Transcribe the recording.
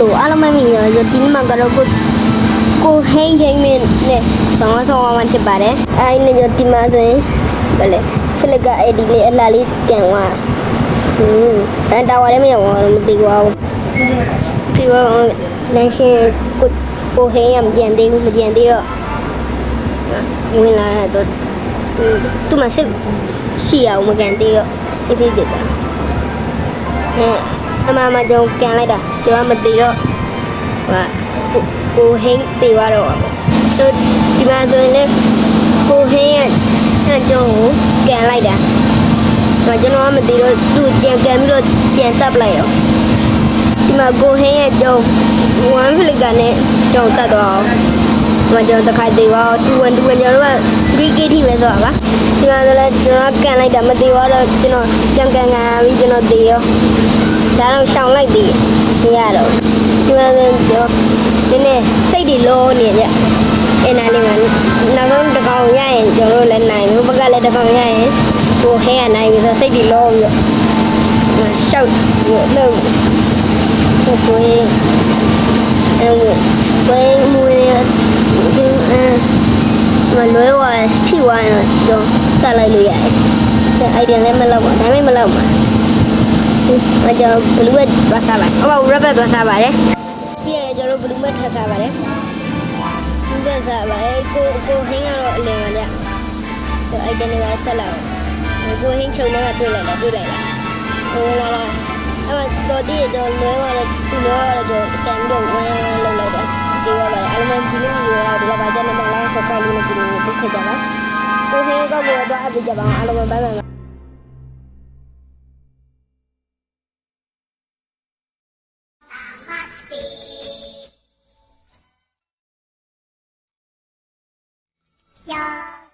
လို့အားလုံးမမြင်ရဆိုဒီနေ့မှာကတော့ကိုကိုဟိန်းဟိန်းနဲ့ဆောင်းဆောင်းဝမ်းဖြစ်ပါတယ်အဲဒီနေ့ကျဒီမှာဆိုရင်ဗလဲဖလကအဲ့ဒီလေးအလားလေးကန်သွားဟင်းဘန်တာဝါရဲမရောက်တော့မသိပါဘူးဒီကလမ်းရှင်ကိုကိုဟိန်းရမကြံသေးဘူးမကြံသေးတော့ဝင်လာတော့သူသူမစစ်ရှိအောင်မကန်သေးတော့အသေးသေးပါနဲ့ အမမကြောင့်ကန်လိုက်တာကျွန်တော်မသိတော့ဟာကိုကိုဟင်းတေသွားတော့ပါတော့ဒီမှာဆိုရင်လေကိုဟင်းရဲ့အကြောင်းကိုကန်လိုက်တာဒါကျွန်တော်ကမသိတော့သူ့ကြံကန်ပြီးတော့ကြံတပ်လိုက်ရောဒီမှာကိုဟင်းရဲ့ကြောင်း1ဖလစ်ကနဲ့ကြောင်းတက်တော့ဒီမှာကျွန်တော်တစ်ခါသေးပါတူ1တူ1ကျွန်တော်တို့က 3k ထိပဲဆိုတာပါဒီမှာဆိုလဲကျွန်တော်ကန်လိုက်တာမသေးတော့ကျွန်တော်ကြံကန်ကန်ပြီးကျွန်တော်သေးရော ဒါတော့ရှောင်လိုက်သေးမရတော့ဒီမှာဆိုတော့ဒီနေ့စိတ်တွေလောနေကြအဲ့နာလေးမှာနောက်ဆုံးတစ်ကောင်ရရင်ကျွန်တော်တို့လည်းနိုင်ဘူးဘက်ကလည်းတစ်ကောင်ရရင်ကိုဟဲရနိုင်ပြီဆိုစိတ်တွေလောပြီးတော့ရှောက်လို့ကိုကိုရင်အဲ့ဝဲမွေးဒီအဲမလွဲဝါထိဝါရင်တော့တက်လိုက်လို့ရတယ်အဲ့ဒီလည်းမလောက်ပါဒါပေမဲ့မလောက်ပါမ ကျွန်တော်ဘလူးဘက်သွားစားပါတယ်။ဟောရဘက်သွားစားပါတယ်။ပြီးရင်ကျွန်တော်ဘလူးဘက်ထပ်စားပါတယ်။ဘလူးဘက်စားပါတယ်။ကိုကိုဟင်းကတော့အလင်ပါကြ။တော့အဲ့တနေ့ပဲဆက်လာ။ကိုဟင်းချုံတော့တွေ့လိုက်တယ်တွေ့လိုက်တယ်။ဟိုလာလာအဲ့တော့ဒီတော့လွဲသွားတော့သူ့လွဲသွားတော့တန်ပြီးတော့ဝမ်းလောက်လိုက်တယ်။ဒီပါပါတယ်။အလုံးဒီလိုမျိုးတော့ဒီကဘာကြနေမှလည်းဆက်ဖိုင်လေးနဲ့ကြည့်နေပြစ်ခဲ့ကြပါ။ကိုဟင်းကောက်ကိုတော့အပ်ပြကြပါအောင်အလုံးဘိုင်ဘိုင် 呀